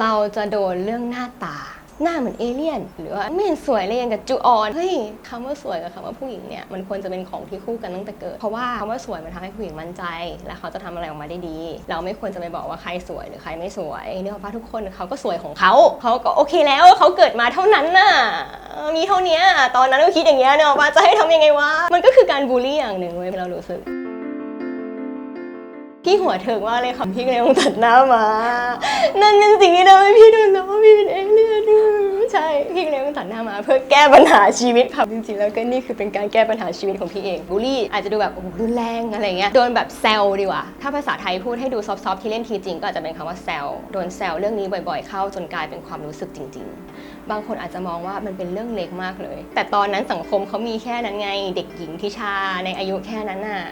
เราจะโดนเรื่องหน้าตา หน้าเหมือนเอเลี่ยน หรือว่าไม่เห็นสวยเลยอย่างกับจูออนเฮ้ยคำว่าสวยกับคำว่าผู้หญิงเนี่ยมันควรจะเป็นของที่คู่กันตั้งแต่เกิด เพราะว่าคำว่าสวยมันทำให้ผู้หญิงมั่นใจ และเขาจะทำอะไรออกมาได้ดี เราไม่ควรจะไปบอกว่าใครสวยหรือใครไม่สวยเนี่ยเพราะทุกคนเขาก็สวยของเขาเขาก็โอเคแล้วเขาเกิดมาเท่านั้นน่ะมีเท่านี้ตอนนั้นเราคิดอย่างเงี้ยเนี่ยว่าจะให้ทำยังไงวะมันก็คือการบูลลี่อย่างหนึ่งเว้ยเรารู้สึก พี่หัวเถิกมากเลยค่ะพี่ก็เลยต้องตัดหน้ามา นั่นเป็นสิ่งที่ทำให้พี่โดนแล้วว่าพี่เป็นเอเลี่ยนใช่พี่ก็เลยต้องตัดหน้ามา เพื่อแก้ปัญหาชีวิตค่ะจริงๆแล้วก็นี่คือเป็นการแก้ปัญหาชีวิตของพี่เองบูลลี่ อาจจะดูแบบโอ้รุนแรงอะไรเงี้ยโดนแบบแซลดีกว่า ถ้าภาษาไทยพูดให้ดูซอฟๆที่เล่นทีจริงก็อาจจะเป็นคำว่าแซลโดนแซลเรื่องนี้บ่อย ๆ เข้าจนกลายเป็นความรู้สึกจริง ๆบางคนอาจจะมองว่ามันเป็นเรื่องเล็กมากเลย แต่ตอนนั้นสังคมเขามีแค่นั้นไง เด็กหญิงทิชาในอายุแค่นั้นน่ะ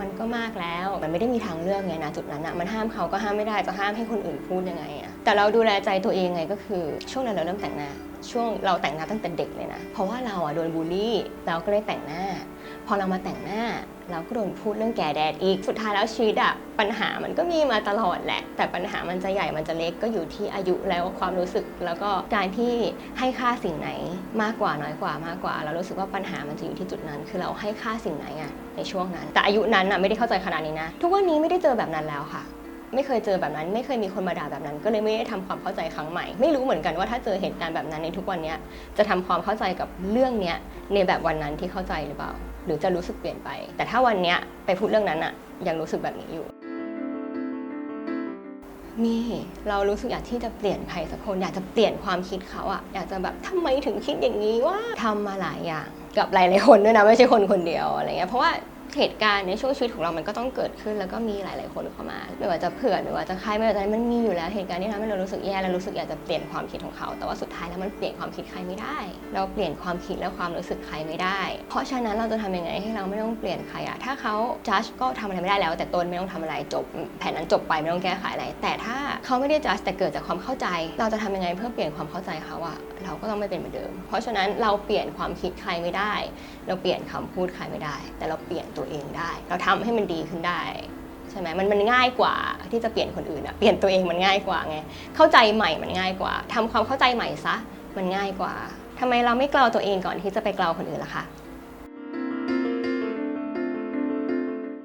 มันก็มากแล้ว มันไม่ได้มีทางเลือกไงนะจุดนั้นอะมันห้ามเขาก็ห้ามไม่ได้จะห้ามให้คนอื่นพูดยังไงอะแต่เราดูแลใจตัวเองไงก็คือช่วงนั้นเราเริ่มแต่งหน้า ช่วงเราแต่งหน้าตั้งแต่เด็กเลยนะ เพราะว่าเราอะโดนบูลลี่เราก็เลยแต่งหน้า อเรามาแต่งหน้า เราก็โดนพูดเรื่องแก่แดดอีก สุดท้ายแล้วชีวิตอะปัญหามันก็มีมาตลอดแหละ แต่ปัญหามันจะใหญ่มันจะเล็กก็อยู่ที่อายุแล้วความรู้สึก แล้วก็การที่ให้ค่าสิ่งไหนมากกว่าน้อยกว่ามากกว่า เรารู้สึกว่าปัญหามันจะอยู่ที่จุดนั้น คือเราให้ค่าสิ่งไหนอะในช่วงนั้น แต่อายุนั้นอะไม่ได้เข้าใจขนาดนี้นะ ทุกวันนี้ไม่ได้เจอแบบนั้นแล้วค่ะ ไม่เคยเจอแบบนั้น ไม่เคยมีคนมาด่าแบบนั้น ก็เลยไม่ได้ทำความเข้าใจครั้งใหม่ ไม่รู้เหมือนกันว่าถ้าเจอเหตุการณ์แบบนั้นในทุกวันเนี้ยจะทำความเข้าใจกับเรื่องเนี้ยในแบบวันนั้นที่เข้าใจหรือเปล่า หรือจะรู้สึกเปลี่ยนไป แต่ถ้าวันเนี้ยไปพูดเรื่องนั้นอะยังรู้สึกแบบนี้อยู่ มีเรารู้สึกอยากที่จะเปลี่ยนใครสักคน อยากจะเปลี่ยนความคิดเขาอะอยากจะแบบทำไมถึงคิดอย่างนี้ว่าทำมาหลายอย่างกับหลายๆคนด้วยนะไม่ใช่คนคนเดียวอะไรเงี้ยเพราะว่า เหตุการณ์ในช่วงชีวิตของเรามันก็ต้องเกิดขึ้น แล้วก็มีหลาย ๆ คนเข้ามา ไม่ว่าจะเพื่อนไม่ว่าจะใครไม่ว่าจะมันมีอยู่แล้วเหตุการณ์ที่ทำให้เรารู้สึกแย่และรู้สึกอยากจะเปลี่ยนความคิดของเขา แต่ว่าสุดท้ายแล้วมันเปลี่ยนความคิดใครไม่ได้ เราเปลี่ยนความคิดและความรู้สึกใครไม่ได้ เพราะฉะนั้นเราจะทำยังไงให้เราไม่ต้องเปลี่ยนใครอะถ้าเขาจัดก็ทำอะไรไม่ได้แล้ว แต่ตนไม่ต้องทำอะไรจบ แผนนั้นจบไปไม่ต้องแก้ไขอะไร แต่ถ้าเขาไม่ได้จัดแต่เกิดจากความเข้าใจ เราจะทำยังไงเพื่อเปลี่ยนความเข้าใจเขาอะเราก็ต้องไม่เป็นเหมือนเดิม เพราะฉะนั้นเราเปลี่ยนความคิดใครไม่ได้ เราเปลี่ยนคำพูดใครไม่ได้ แต่เราเปลี่ยนตัวเองได้ เราทำให้มันดีขึ้นได้ใช่ไหมมันมันง่ายกว่าที่จะเปลี่ยนคนอื่นอะเปลี่ยนตัวเองมันง่ายกว่าไงเข้าใจใหม่มันง่ายกว่าทำความเข้าใจใหม่ซะมันง่ายกว่าทำไมเราไม่กลาตัวเองก่อนที่จะไปกลาคนอื่นล่ะคะ